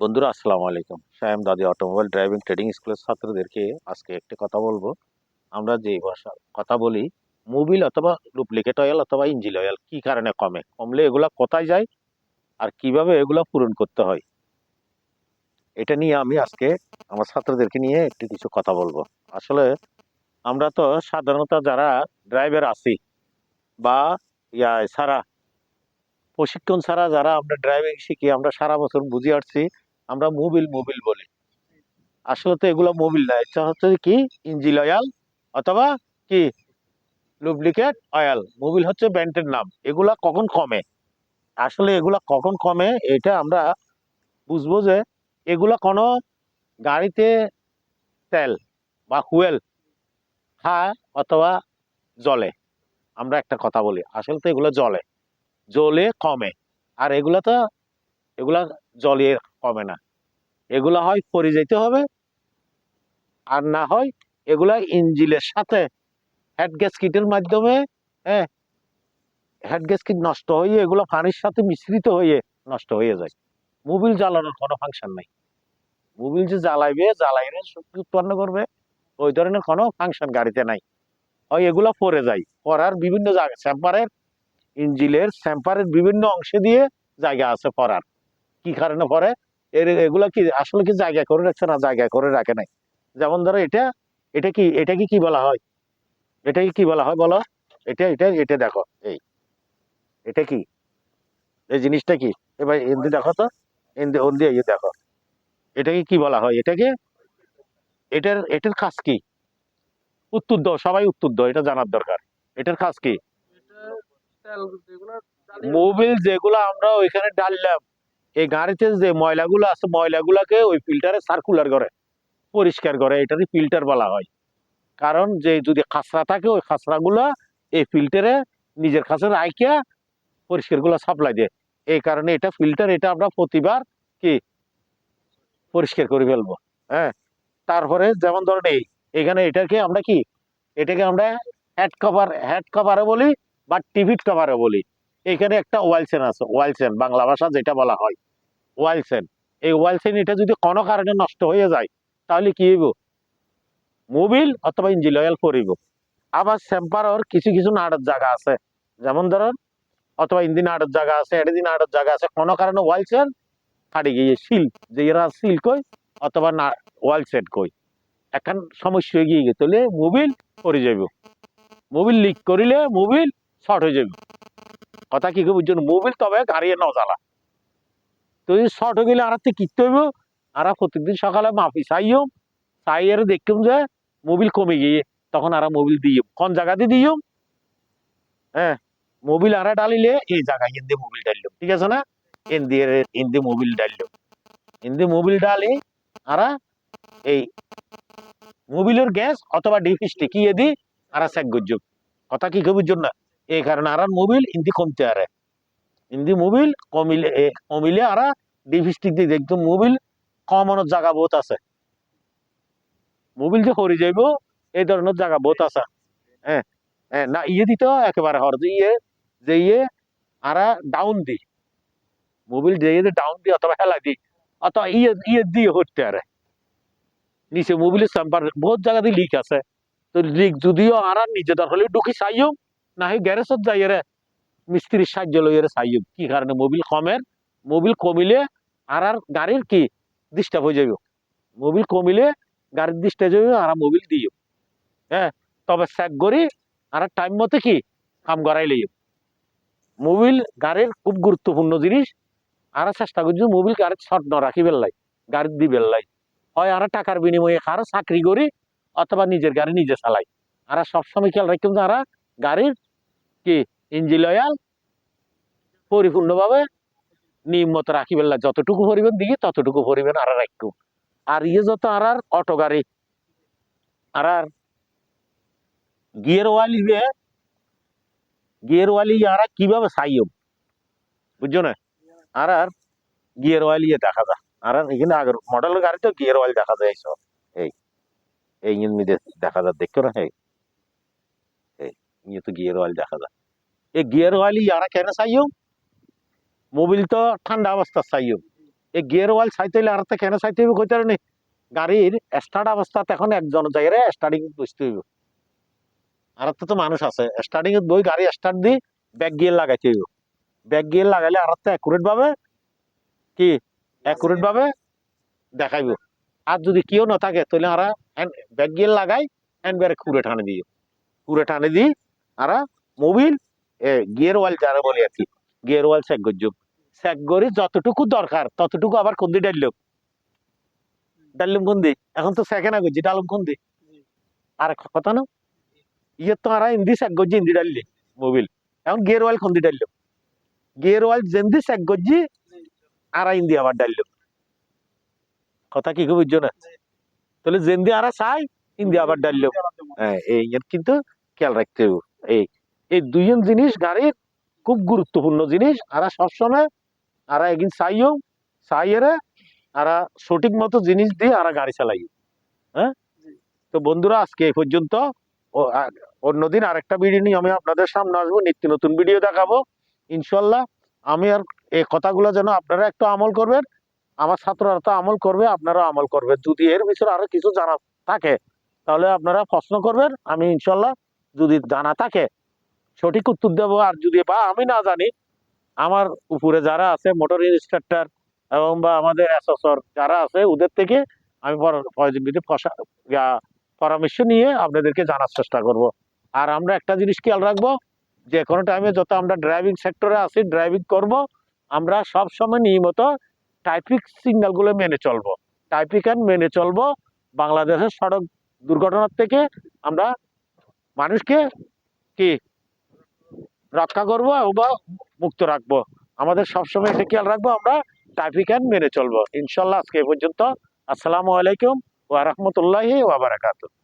বন্ধুরা, আসসালামু আলাইকুম। সায়েম দাদি অটোমোবাইল ড্রাইভিং ট্রেডিং স্কুলের ছাত্রদেরকে আজকে একটি কথা বলব। আমরা যে ভাষা কথা বলি, মোবিল অথবা ডুপ্লিকেট অয়েল অথবা ইঞ্জিন অয়েল, কি কারণে কমে? কমলে এগুলা কোথায় যায়? আর কীভাবে এগুলা পূরণ করতে হয়? এটা নিয়ে আমি আজকে আমার ছাত্রদেরকে নিয়ে একটু কিছু কথা বলব। আসলে আমরা তো সাধারণত যারা ড্রাইভার আছি বা ইয়া ছাড়া প্রশিক্ষণ ছাড়া যারা আমরা ড্রাইভিং শিখি, আমরা সারা বছর বুঝে আসছি, আমরা মোবিল মোবিল বলি। আসলে তো এগুলো মোবিল না এটা হচ্ছে কি? ইঞ্জিন অয়েল অথবা কি? ডুপ্লিকেট অয়েল মোবিল হচ্ছে ব্যান্ডের নাম। এগুলা কখন কমে? আসলে এগুলা কখন কমে, এটা আমরা বুঝব যে এগুলা কোনো গাড়িতে তেল বা হুয়েল খায় অথবা জলে আমরা একটা কথা বলি, আসলে তো এগুলো জলে জলে কমে। আর এগুলা তো, এগুলা জলে কমে না। এগুলা হয় পরে যেতে হবে। আর না হয় এগুলা ইঞ্জিনের সাথে হেড গ্যাস কিটের মাধ্যমে হ্যাঁ হেড গ্যাস কিট নষ্ট হয়ে, এগুলো পানির সাথে মিশ্রিত হয়ে নষ্ট হয়ে যায়। মোবিল জ্বালানোর কোনো ফাংশন নাই। মোবিল যে জ্বালাইবে, জ্বালাইলে শক্তি উৎপন্ন করবে। ওই ধরনের কোনো ফাংশন গাড়িতে নাই। হয় এগুলা পরে যায়। পরার বিভিন্ন জায়গা স্যাম্পারের ইঞ্জিনের স্যাম্পারের বিভিন্ন অংশে দিয়ে জায়গা আছে পরার কি কারণে পরে এর এগুলা কি আসলে কি জায়গা করে রাখছে না জায়গা করে রাখে নাই? যেমন ধরো এটা এটা কি এটা কি কি বলা হয়? এটাকে কি বলা হয় বলো? এটা এটা এটা দেখো, এই। এটা কি? এই জিনিসটা কি? এবার হিন্দি দেখো তো। হিন্দি হিন্দি ইয়ে দেখো। এটাকে কি বলা হয়? এটাকে এটার এটার কাজ কি? উত্তর দাও, সবাই উত্তর দাও, এটা জানার দরকার। এটার কাজ কি? মোবিল যেগুলো আমরা ওইখানে ডাললাম এই গাড়িতে যে ময়লাগুলো আছে, ময়লাগুলোকে ওই ফিল্টারে সার্কুলার করে, পরিষ্কার করে, এটারই ফিল্টার বলা হয়। কারণ যে যদি খাসরা থাকে, ওই খাসরাগুলো এই ফিল্টারে নিজের কাছে রাইকিয়া পরিষ্কারগুলো সাপ্লাই দেয়। এই কারণে এটা ফিল্টার এটা আমরা প্রতিবার কি পরিষ্কার করে ফেলব হ্যাঁ? তারপরে যেমন ধরেন এই, এখানে এটাকে আমরা কি, এটাকে আমরা হেড কভার হেড কভারে বলি বা টিভিট কভারে বলি, এখানে একটা ওয়াইল সেন আছে ওয়াইল সেন বাংলা ভাষা যেটা বলা হয় ওয়াইল সেন এই ওয়াইল সেন এটা যদি কোনো কারণে নষ্ট হয়ে যায়, তাহলে কি হইব? মোবিল অথবা ইঞ্জিন অয়েল করিব আবার স্যাম্পারর কিছু কিছু নাড়ার জায়গা আছে। যেমন ধরেন, অথবা ইঞ্জিন নাড়ার জায়গা আছে এডিদিন নাড়ার জায়গা আছে, কোনো কারণে ওয়াইল সেন ফাটি গিয়ে সিল যে এরা সিল কই অথবা না ওয়াইল সেট কই এখন সমস্যা হয়ে গিয়ে তাহলে মোবিল পরে যাইব। মোবিল লিক করিলে মোবিল শর্ট হয়ে যাবে কথা কি বুঝছেন মোবিল তবে গাড়িয়ে ন জ্বালা তো এই শর্ট হয়ে গেলে আর কিনতে হইব। আর প্রত্যেকদিন সকালে মাপি চাইও চাইয়ের দেখুম যে মোবিল কমে গিয়ে, তখন আর মোবিল দিও কোন জায়গাতে দিও হ্যাঁ মোবিল আর ডালিলে এই জায়গায় এন দিয়ে মোবিল ডালিল ঠিক আছে না? এন দিয়ে মোবিল ডালিল এন দিয়ে মোবিল ডালি আর এই মোবিলের গ্যাস অথবা ডিফিসটি কি এদি আর চেক করছ কথা কি কবির জন্য এই কারণে আর মোবিল ইন্দি কমতে আরে। ইন্দি মোবিল কমিলে কমিলে আর ডিফিস্টিক দিয়ে দেখতো মোবিল কমানোর জায়গা বহুত আছে। মোবিল যে হরি যাইব, এই ধরনের জায়গা বহুত আছে। হ্যাঁ হ্যাঁ না ইয়ে দিত একেবারে হর, যে ইয়ে যে ইয়ে আর ডাউন দি মোবিল যে ইয়ে ডাউন দি অথবা হেলা দি অথবা ইয়ে ইয়ে দিয়ে হরতে আরে। নিচে মোবিলের চেম্বার বহুত জায়গাতে লিক আছে। তো লিক যদিও আর নিজে হলে ঢুকি চাইও না হয় গ্যারেজত যাই মিস্ত্রির সাহায্য লই রে চাইও কি কারণে মোবিল কমের মোবিল কমিলে আর আর গাড়ির কি ডিস্টার্ব হয়ে যাবে। মোবিল কমিলে গাড়ির ডিস্টার্ব যাবে আর মোবিল দিও হ্যাঁ তবে চেক করি আর টাইম মতো কি কাম করাই লইও মোবিল গাড়ির খুব গুরুত্বপূর্ণ জিনিস আর চেষ্টা করছি মোবিল গাড়ির শর্ট ন রাখি বেললাই গাড়ির দি বেললাই হয় আর টাকার বিনিময়ে আর চাকরি করি অথবা নিজের গাড়ি নিজে চালাই। আর সবসময় খেয়াল রাখতাম যে আর গাড়ির কি ইঞ্জিন অয়েল পরিপূর্ণভাবে নিয়ম মতো রাখি বেলা যতটুকু পরিবেন দিকে ততটুকু পরিবেন আর রাখব। আর ইয়ে যত আর আর অটো গাড়ি। আর আর গিয়ার ওয়ালি ইয়ে গিয়ার ওয়ালি আর কীভাবে চাইও বুঝছ না? আর আর গিয়ার ওয়ালি ইয়ে দেখা যায়। আর আর এখানে আগের মডেলের গাড়ি তো গিয়ার ওয়াল দেখা যায় এইসব এই এই ইঞ্জিন দেখা যায়, দেখছ না? এই তো গিয়ার ওয়াল দেখা যায়। এই গিয়ার ওয়ালি ইয়ারা কেন চাইও মোবিল তো ঠান্ডা অবস্থা চাইও এই গিয়ার ওয়াল চাইতে হইলে আর কেন চাইতে হইব কইতে পারি গাড়ির স্টার্ট অবস্থাতে এখন একজন জায়গায় স্টার্টিং বুঝতে হইব। আর তো মানুষ আছে স্টার্টিং বই গাড়ি স্টার্ট দি ব্যাক গিয়ার লাগাইতে হইব। ব্যাক গিয়ার লাগাইলে আর তো অ্যাকুরেট ভাবে কি? অ্যাকুরেট ভাবে দেখাইব। আর যদি কেউ না থাকে, তাহলে আর ব্যাক গিয়ার লাগাই হ্যান্ড ব্যারে খুঁড়ে টানে দিও। খুঁড়ে টানে দিই আর মোবিল গিয়ার ওয়াল যারা বলি কি গিয়ার ওয়াল চেক করছুক চেক করি যতটুকু দরকার, ততটুকু আবার কোন দিয়ে ডাইল ডাইলুম কোন দি এখন তো সেকেন্ড করছি ডালুম কোন দি আর কথা না? ইয়ে তো আর ইন্দি চেক করছি ইন্দি ডাইলি মোবিল। এখন গিয়ার ওয়াল কোন দি ডাইল গিয়ার ওয়াল যেন্দি চেক করছি আর ইন্দি আবার ডাইল কথা কি বুঝছ না? তাহলে যেন্দি আর চাই, ইন্দি আবার ডাইল হ্যাঁ এই কিন্তু খেয়াল রাখতে হবে এই এই দুইজন জিনিস গাড়ির খুব গুরুত্বপূর্ণ জিনিস। আর সবসময় আর একদিন চাইও চাইয়েরে আর সঠিক মতো জিনিস দিয়ে আর গাড়ি চালাই হ্যাঁ? তো বন্ধুরা আজকে এই পর্যন্ত। অন্যদিন আরেকটা ভিডিও নিয়ে আমি আপনাদের সামনে আসব। নিত্য নতুন ভিডিও দেখাবো। ইনশাল্লাহ আমি আর এই কথাগুলো যেন আপনারা একটু আমল করবেন। আমার ছাত্ররা তো আমল করবে আপনারা আমল করবেন। যদি এর ভিতরে আরও কিছু জানা থাকে তাহলে আপনারা প্রশ্ন করবেন। আমি ইনশাল্লাহ যদি জানা থাকে, সঠিক উত্তর দেবো। আর যদি বা আমি না জানি, আমার উপরে যারা আছে মোটর ইনস্ট্রাক্টর এবং বা আমাদের অ্যাসেসর যারা আছে, ওদের থেকে আমি পরামর্শ নিয়ে আপনাদেরকে জানার চেষ্টা করব। আর আমরা একটা জিনিস খেয়াল রাখব যে কোনো টাইমে যত আমরা ড্রাইভিং সেক্টরে আছি ড্রাইভিং করব, আমরা সব সময় নিয়মিত ট্রাফিক সিগন্যালগুলো মেনে চলবো। ট্রাফিক মেনে চলবো। বাংলাদেশের সড়ক দুর্ঘটনার থেকে আমরা মানুষকে কি রক্ষা করব বা মুক্ত রাখব? আমাদের সবসময় এটা খেয়াল রাখব, আমরা ট্রাফিক অ্যান্ড মেনে চলবো। ইনশাল্লাহ আজকে এ পর্যন্ত। আসসালামু আলাইকুম ওয়া রাহমাতুল্লাহি ওয়া বারাকাতুহু।